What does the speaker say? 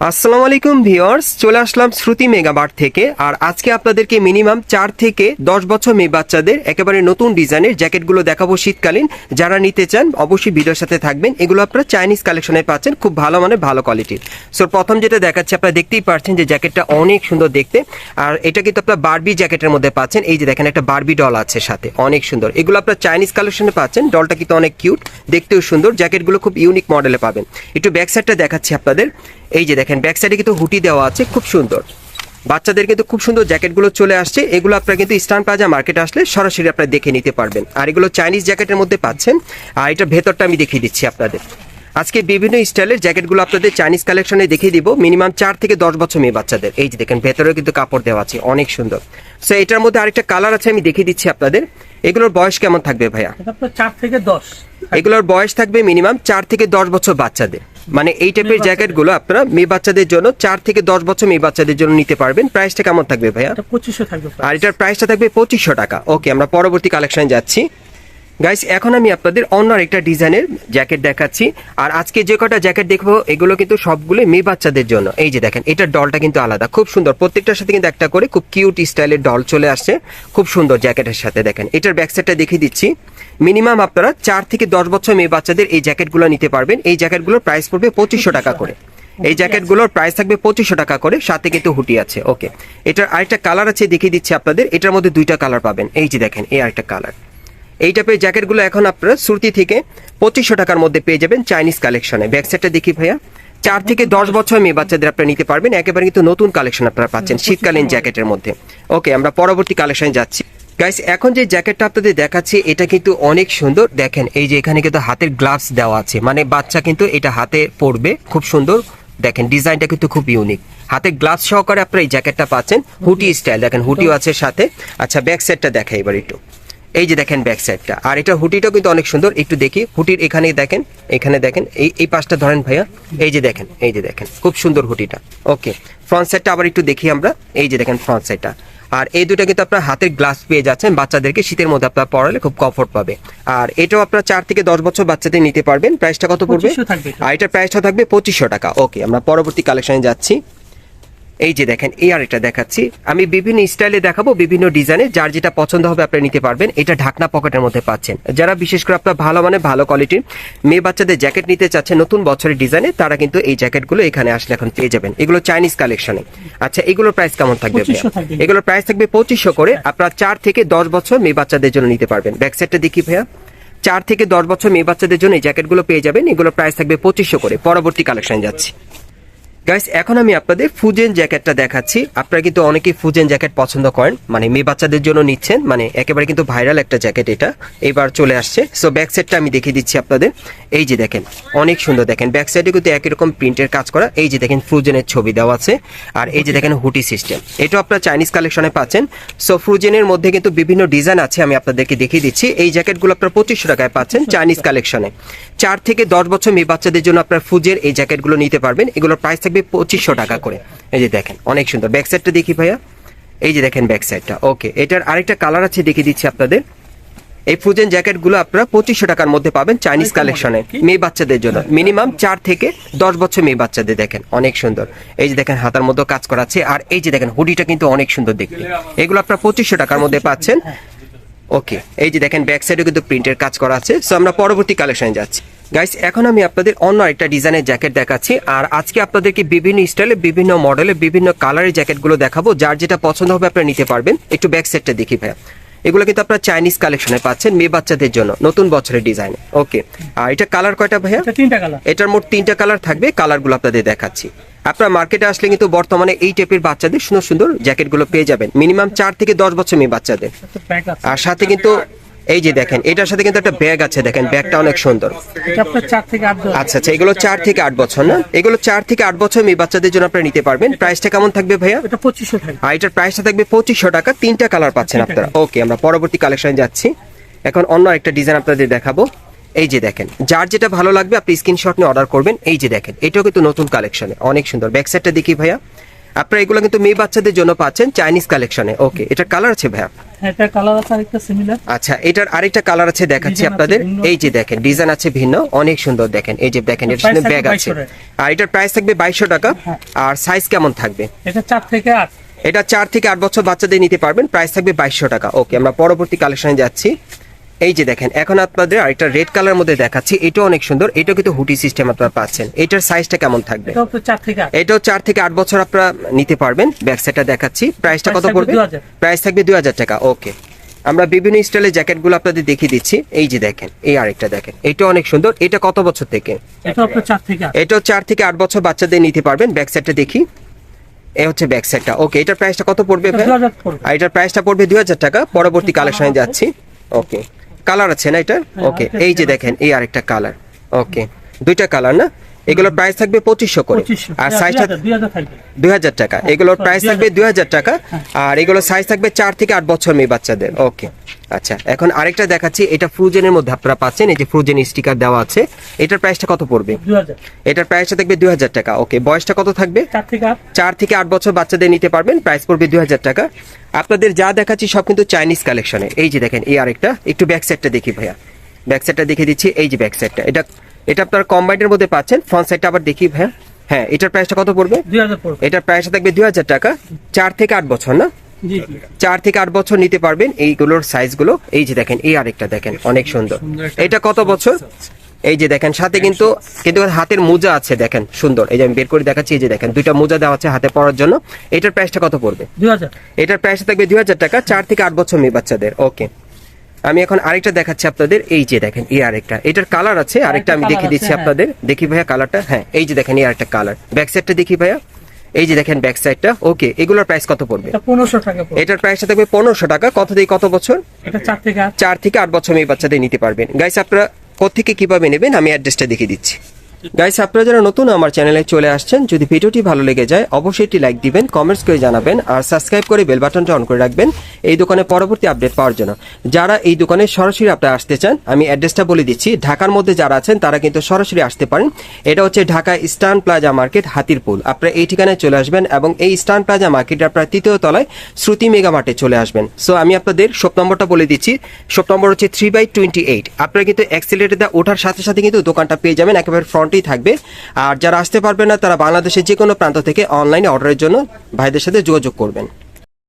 আসসালামু আলাইকুম ভিউয়ার্স, চলে আসলাম শ্রুতি মেগাবার থেকে। আর আজকে আপনাদেরকে মিনিমাম চার থেকে দশ বছর মেয়ে বাচ্চাদের একেবারে নতুন ডিজাইনের জ্যাকেটগুলো দেখাবো শীতকালীন। যারা নিতে চান, অবশ্যই ভিডিওর সাথে থাকবেন। এগুলো আপনারা চাইনিজ কালেকশনে পাচ্ছেন, খুব ভালো মানে ভালো কোয়ালিটির সো প্রথম যেটা দেখাচ্ছি, আপনারা দেখতেই পাচ্ছেন যে জ্যাকেটটা অনেক সুন্দর দেখতে। আর এটা কিন্তু আপনার বারবি জ্যাকেটের মধ্যে পাচ্ছেন। এই যে দেখেন, একটা বারবি ডল আছে সাথে, অনেক সুন্দর। এগুলো আপনার চাইনিজ কালেকশনে পাচ্ছেন ডলটা কিন্তু অনেক কিউট দেখতেও সুন্দর। জ্যাকেটগুলো খুব ইউনিক মডেলে পাবেন। একটু ব্যাক সাইডটা দেখাচ্ছি আপনাদের। এই যে দেখেন ব্যাক সাইডে কিন্তু হুটি দেওয়া আছে খুব সুন্দর। বাচ্চাদের কিন্তু খুব সুন্দর জ্যাকেটগুলো চলে আসছে। এগুলো আপনারা কিন্তু স্টান প্লাজা মার্কেটে আসলে সরাসরি আপনারা দেখে নিতে পারবেন। আর এগুলো চাইনিজ জ্যাকেটের মধ্যে পাচ্ছেন। আর এটা ভেতরটা আমি দেখিয়ে দিচ্ছি আপনাদের। আজকে বিভিন্ন স্টাইলের জ্যাকেটগুলো আপনাদের চাইনিজ কালেকশনে দেখিয়ে দিব। মিনিমাম চার থেকে দশ বছর মেয়ে বাচ্চাদের। এই যে দেখেন ভেতরেও কিন্তু কাপড় দেওয়া আছে অনেক সুন্দর। সো এটার মধ্যে আরেকটা কালার আছে আমি দেখিয়ে দিচ্ছি আপনাদের। এগুলোর বয়স কেমন থাকবে ভাইয়া? চার থেকে দশ। এগুলোর বয়স থাকবে মিনিমাম চার থেকে দশ বছর বাচ্চাদের। মানে এই টাইপের। জ্যাকেটগুলো আপনারা মেয়ে বাচ্চাদের জন্য চার থেকে দশ বছর মেয়ে বাচ্চাদের জন্য নিতে পারবেন। প্রাইসটা কেমন থাকবে ভাইয়া? পঁচিশশো থাকবে আর এটার প্রাইসটা থাকবে পঁচিশশো টাকা। ওকে আমরা পরবর্তী কালেকশনে যাচ্ছি। গাইস এখন আমি আপনাদের অন্য একটা ডিজাইনের জ্যাকেট দেখাচ্ছি। আর আজকে যে কটা জ্যাকেট দেখব এগুলো কিন্তু সবগুলো মেয়ে বাচ্চাদের জন্য। এই যে দেখেন এটার ডলটা কিন্তু আলাদা। খুব সুন্দর। প্রত্যেকটার সাথে কিন্তু একটা করে খুব কিউট স্টাইলের ডল চলে আসছে। খুব সুন্দর জ্যাকেটের সাথে দেখেন। এটার ব্যাক সাইডটা দেখিয়ে দিচ্ছি। মিনিমাম আপনারা চার থেকে দশ বছর মেয়ে বাচ্চাদের এই জ্যাকেটগুলো নিতে পারবেন। এই জ্যাকেটগুলোর প্রাইস পড়বে পঁচিশশো টাকা করে। এই জ্যাকেটগুলোর প্রাইস থাকবে পঁচিশশো টাকা করে সাথে কিন্তু হুটি আছে। ওকে এটার আরেকটা কালার আছে দেখিয়ে দিচ্ছি আপনাদের। এটার মধ্যে দুইটা কালার পাবেন। এই যে দেখেন এই আরেকটা কালার এই টাইপের জ্যাকেটগুলো এখন আপনারা সুরতি থেকে পঁচিশশো টাকার মধ্যে পেয়ে যাবেন চাইনিজ কালেকশনে ব্যাক সাইডটা দেখি ভাইয়া। চার থেকে দশ বছর মেয়ে বাচ্চাদের আপনারা নিতে পারবেন। একেবারে কিন্তু নতুন কালেকশন আপনারা পাচ্ছেন শীতকালীন জ্যাকেটের মধ্যে। ওকে আমরা পরবর্তী কালেকশনে যাচ্ছি। গাইস এখন যে জ্যাকেটটা আপনাদের দেখাচ্ছি, এটা কিন্তু অনেক সুন্দর। দেখেন, এই যে এখানে কিন্তু হাতের গ্লাভস দেওয়া আছে। মানে বাচ্চা কিন্তু এটা হাতে পরবে, খুব সুন্দর। দেখেন, ডিজাইনটা কিন্তু খুব ইউনিক হাতে গ্লাভস সহকারে আপনারা এই জ্যাকেটটা পাচ্ছেন। হুটি স্টাইল দেখেন, হুটিও আছে সাথে। আচ্ছা ব্যাক সাইডটা দেখাই এবার একটু। এই যে দেখেন ব্যাক সাইডটা আর এটা হুটিটাও কিন্তু অনেক সুন্দর। একটু দেখি। হুটির এখানে দেখেন এখানে দেখেন। এই এই পাশটা ধরেন ভাইয়া। এই যে দেখেন, এই যে দেখেন। খুব সুন্দর হুটিটা। ওকে ফ্রন্ট সাইডটা আবার একটু দেখি আমরা। এই যে দেখেন ফ্রন্ট সাইডটা আর এই দুটো কিন্তু আপনার হাতের গ্লাস পেয়ে যাচ্ছেন। বাচ্চাদেরকে শীতের মধ্যে আপনার পড়ালে খুব কমফোর্ট পাবে। আর এটাও আপনার চার থেকে দশ বছর বাচ্চাদের নিতে পারবেন। প্রাইসটা কত পড়বে? 2500 এটা। আর এটার প্রাইসটা থাকবে পঁচিশশো টাকা। ওকে আমরা পরবর্তী কালেকশনে যাচ্ছি। এই যে দেখেন এই আর এটা দেখাচ্ছি। আমি বিভিন্ন স্টাইলে দেখাবো বিভিন্ন ডিজাইনে যার যেটা পছন্দ হবে আপনি নিতে পারবেন। এটা ঢাকনা পকেটের মধ্যে পাচ্ছেন। যারা বিশেষ করে আপনার ভালো মানে ভালো কোয়ালিটির মেয়ে বাচ্চাদের জ্যাকেট নিতে চাচ্ছেন নতুন বছরের ডিজাইনে তারা কিন্তু এই জ্যাকেটগুলো এখানে আসলে এখন পেয়ে যাবেন। এগুলো চাইনিজ কালেকশনে আচ্ছা এগুলোর প্রাইস কেমন থাকবে ভাইয়া? 2500 থাকবে। এগুলোর প্রাইস থাকবে পঁচিশশো করে। আপনার চার থেকে দশ বছর মেয়ে বাচ্চাদের জন্য নিতে পারবেন। ব্যাক সাইডটা দেখি ভাইয়া। চার থেকে দশ বছর মেয়ে বাচ্চাদের জন্য এই জ্যাকেটগুলো পেয়ে যাবেন। এগুলোর প্রাইস থাকবে পঁচিশশো করে। পরবর্তী কালেকশন যাচ্ছি। গাইস এখন আমি আপনাদের ফুজেন জ্যাকেটটা দেখাচ্ছি। আপনারা কিন্তু অনেকেই ফুজেন জ্যাকেট পছন্দ করেন। মানে মেয়ে বাচ্চাদের জন্য নিচ্ছেন। মানে একেবারে কিন্তু ভাইরাল একটা জ্যাকেট এটা। এবার চলে আসছে। সো ব্যাক সাইডটা আমি দেখিয়ে দিচ্ছি আপনাদের। এই যে দেখেন, অনেক সুন্দর দেখেন। ব্যাক সাইডে কিন্তু একই রকম প্রিন্টের কাজ করা। এই যে দেখেন ফ্রুজেনের ছবি দেওয়া আছে। আর এই যে দেখেন হুটি সিস্টেম এটাও আপনারা চাইনিজ কালেকশনে পাচ্ছেন। সো ফ্রুজেনের মধ্যে কিন্তু বিভিন্ন ডিজাইন আছে। আমি আপনাদেরকে দেখিয়ে দিচ্ছি। এই জ্যাকেটগুলো আপনারা পঁচিশশো টাকায় পাচ্ছেন চাইনিজ কালেকশনে চার থেকে দশ বছর মেয়ে বাচ্চাদের জন্য আপনার ফুজের এই জ্যাকেটগুলো নিতে পারবেন। এগুলোর প্রাইস থাকবে পঁচিশশো টাকা করে। এই যে দেখেন অনেক সুন্দর। ব্যাক সাইডটা দেখি ভাইয়া। এই যে দেখেন ব্যাক সাইডটা ওকে এটার আরেকটা কালার আছে দেখিয়ে দিচ্ছি আপনাদের। এই ফ্রোজেন জ্যাকেটগুলো আপনারা পঁচিশশো টাকার মধ্যে পাবেন চাইনিজ কালেকশনে মেয়ে বাচ্চাদের জন্য। মিনিমাম চার থেকে দশ বছর মেয়ে বাচ্চাদের দেখেন। অনেক সুন্দর। এই যে দেখেন হাতার মধ্যে কাজ করা আছে। আর এই যে দেখেন হুডিটা কিন্তু অনেক সুন্দর দেখতে। এগুলো আপনারা পঁচিশশো টাকার মধ্যে পাচ্ছেন। ওকে এই যে দেখেন ব্যাক সাইডে কিন্তু প্রিন্টের কাজ করা আছে। সো আমরা পরবর্তী কালেকশনে যাচ্ছি। গাইস এখন আমি আপনাদের অন্য একটা ডিজাইনের জ্যাকেট দেখাচ্ছি। আর আজকে আপনাদেরকে বিভিন্ন স্টাইলে বিভিন্ন মডেলে বিভিন্ন কালারের জ্যাকেটগুলো দেখাবো। যার যেটা পছন্দ হবে আপনারা নিতে পারবেন। একটু ব্যাক সাইডটা দেখি ভাইয়া। এগুলো কিন্তু আপনারা চাইনিজ কালেকশনে পাচ্ছেন মেয়ে বাচ্চাদের জন্য নতুন বছরের ডিজাইন ওকে আর এটা কালার কয়টা ভাইয়া? এটা তিনটা কালার এটার মোট তিনটা কালার থাকবে কালারগুলো আপনাদের দেখাচ্ছি। আপনার মার্কেটে আসলে কিন্তু বর্তমানে এই টাইপের বাচ্চাদের সুন্দর সুন্দর জ্যাকেটগুলো পেয়ে যাবেন। মিনিমাম চার থেকে দশ বছর মেয়ে বাচ্চাদের। আর সাথে কিন্তু এই যে দেখেন এটার সাথে কিন্তু একটা ব্যাগ আছে দেখেন ব্যাগটা অনেক সুন্দর। আচ্ছা আচ্ছা এগুলো চার থেকে আট বছর না? এগুলো চার থেকে আট বছর মেয়ে বাচ্চাদের জন্য আপনারা নিতে পারবেন। প্রাইসটা কেমন থাকবে ভাইয়া? এটা পঁচিশশো আর এটার প্রাইসটা থাকবে পঁচিশশো টাকা। তিনটা কালার পাচ্ছেন আপনারা। ওকে আমরা পরবর্তী কালেকশন যাচ্ছি। এখন অন্য একটা ডিজাইন আপনাদের দেখাবো। এই যে দেখেন যার যেটা ভালো লাগবে আপনি স্ক্রিনশট নিয়ে অর্ডার করবেন। এই যে দেখেন এটাও কিন্তু নতুন কালেকশনে অনেক সুন্দর। ব্যাক সাইডটা দেখি ভাইয়া। আপনারা এগুলো কিন্তু মেয়ে বাচ্চাদের জন্য পাচ্ছেন চাইনিজ কালেকশনে ওকে এটা কালার আছে ভাইয়া? এটা কালার আছে আরেকটা সিমিলার আচ্ছা এটার আরেকটা কালার আছে দেখাচ্ছি আপনাদের। এই যে দেখেন ডিজাইন আছে ভিন্ন অনেক সুন্দর দেখেন। এই যে দেখেন এর সাথে ব্যাগ আছে। আর এটার প্রাইস থাকবে বাইশশো টাকা। হ্যাঁ। আর সাইজ কেমন থাকবে? এটা চার থেকে আট। এটা চার থেকে আট বছর বাচ্চাদের নিতে পারবেন। প্রাইস থাকবে বাইশশো টাকা। ওকে আমরা পরবর্তী কালেকশনে যাচ্ছি। এই যে দেখেন এখন আপনাদের আরেকটা রেড কালার মধ্যে দেখাচ্ছি। এটাও অনেক সুন্দর এটা কিন্তু হুটি সিস্টেম আপনারা পাচ্ছেন। এটার সাইজটা কেমন থাকবে? এটাও তো চার থেকে আট। বছর আপনারা নিতে পারবেন। ব্যাক সাইডটা দেখাচ্ছি। প্রাইসটা কত পড়বে? 2000 প্রাইস থাকবে দুই হাজার টাকা ওকে আমরা বিভিন্ন স্টাইলের জ্যাকেটগুলো আপনাদের দেখিয়ে দিচ্ছি। এই যে দেখেন এই আরেকটা দেখেন। এটা অনেক সুন্দর। এটা কত বছর থেকে? এটা এটাও চার থেকে আট বছর বাচ্চাদের নিতে পারবেন। ব্যাক সাইডটা দেখি। এ হচ্ছে ব্যাক সাইডটা ওকে এটার প্রাইসটা কত পড়বে আর এটার প্রাইসটা পড়বে দুই হাজার টাকা। পরবর্তী কালেকশনে যাচ্ছি ওকে কালার আছে না এটা? ওকে এই যে দেখেন এই আরেকটা কালার। ওকে দুইটা কালার না? এগুলোর প্রাইস থাকবে পঁচিশশো করে। আর সাইজটা দুই হাজার টাকা। এগুলোর প্রাইস থাকবে দুই হাজার টাকা। আর এগুলোর সাইজ থাকবে চার থেকে আট বছর মেয়ে বাচ্চাদের। ওকে আচ্ছা এখন আরেকটা দেখাচ্ছি। এটা ফ্রুজেনের মধ্যে আপনারা পাচ্ছেন। এই যে ফ্রুজেন স্টিকার দেওয়া আছে এটার প্রাইসটা কত পড়বে? এটার প্রাইসটা থাকবে দুই হাজার টাকা। ওকে বয়সটা কত থাকবে? চার থেকে আট। চার থেকে আট বছর বাচ্চাদের নিতে পারবেন। প্রাইস পড়বে দুই হাজার টাকা। আপনাদের যা দেখাচ্ছি সব কিন্তু চাইনিজ কালেকশনে এই যে দেখেন এই আরেকটা। একটু ব্যাক সাইডটা দেখি ভাইয়া। ব্যাক সাইডটা দেখে দিচ্ছি। এই যে ব্যাক সাইডটা এটা এটা আপনার কম্বাইনের মধ্যে পাচ্ছেন। ফ্রন্ট সাইডটা আবার দেখি ভাইয়া। হ্যাঁ এটার প্রাইসটা কত পড়বে? এটার প্রাইসটা থাকবে দুই হাজার টাকা। চার থেকে আট বছর না? চার থেকে আট বছর নিতে পারবেন এইগুলোর সাইজগুলো এই যে দেখেন এই আরেকটা দেখেন অনেক সুন্দর। এটা কত বছর? এই যে দেখেন সাথে কিন্তু কিন্তু হাতের মোজা আছে দেখেন সুন্দর। এই যে আমি বের করে দেখাচ্ছি এই যে দেখেন দুইটা মোজা দেওয়া আছে হাতে পরার জন্য। এটার প্রাইসটা কত পড়বে? এটার প্রাইস থাকবে দুই হাজার টাকা চার থেকে আট বছর মেয়ে বাচ্চাদের। ওকে আমি এখন আরেকটা দেখাচ্ছি আপনাদের। এই যে দেখেন এই আরেকটা। এটার কালার আছে আরেকটা আমি দেখে দিচ্ছি হ্যাঁ। আপনাদের। দেখি ভাইয়া কালারটা হ্যাঁ এই যে দেখেন এই আরেকটা কালার ব্যাক সাইডটা দেখি ভাইয়া। এই যে দেখেন ব্যাক সাইডটা ওকে এগুলোর প্রাইস কত পড়বে? পনেরোশো টাকা এটার প্রাইসটা থাকবে পনেরোশো টাকা। কত দিয়ে কত বছর? চার থেকে আট। চার থেকে আট বছর এই বাচ্চাদের নিতে পারবেন। গাইস আপনারা কোথেকে কীভাবে নেবেন? আমি অ্যাড্রেসটা দেখিয়ে দিচ্ছি। গাইস আপনারা যারা নতুন আমার চ্যানেলে চলে আসছেন, যদি ভিডিওটি ভালো লেগে যায়, অবশ্যই একটি লাইক দিবেন কমেন্টস করে জানাবেন, আর সাবস্ক্রাইব করে বেল বাটনটা অন করে রাখবেন এই দোকানে পরবর্তী আপডেট পাওয়ার জন্য। যারা এই দোকানে সরাসরি আপনারা আসতে চান, আমি অ্যাড্রেসটা বলে দিচ্ছি, ঢাকার মধ্যে যারা আছেন, তারা কিন্তু সরাসরি আসতে পারেন। এটা হচ্ছে Dhaka Eastern Plaza Market Hatirpool. আপনারা এই ঠিকানায় চলে আসবেন এবং এই ইস্টার্ন প্লাজা মার্কেট আপনারা তৃতীয় তলায় শ্রুতি মেগা মার্টে চলে আসবেন। সো আমি আপনাদের শপ নম্বরটা বলে দিচ্ছি। শপ নম্বর হচ্ছে থ্রি বাই টোয়েন্টি এইট আপনারা কিন্তু অ্যাক্সিলেটারটা ওঠার সাথে সাথে কিন্তু দোকানটা পেয়ে যাবেন, একেবারে ফ্রন্টেই থাকবে। আর যারা আসতে পারবে না, তারা বাংলাদেশের যে কোনো প্রান্ত থেকে অনলাইনে অর্ডারের জন্য ভাইদের সাথে যোগাযোগ করবেন।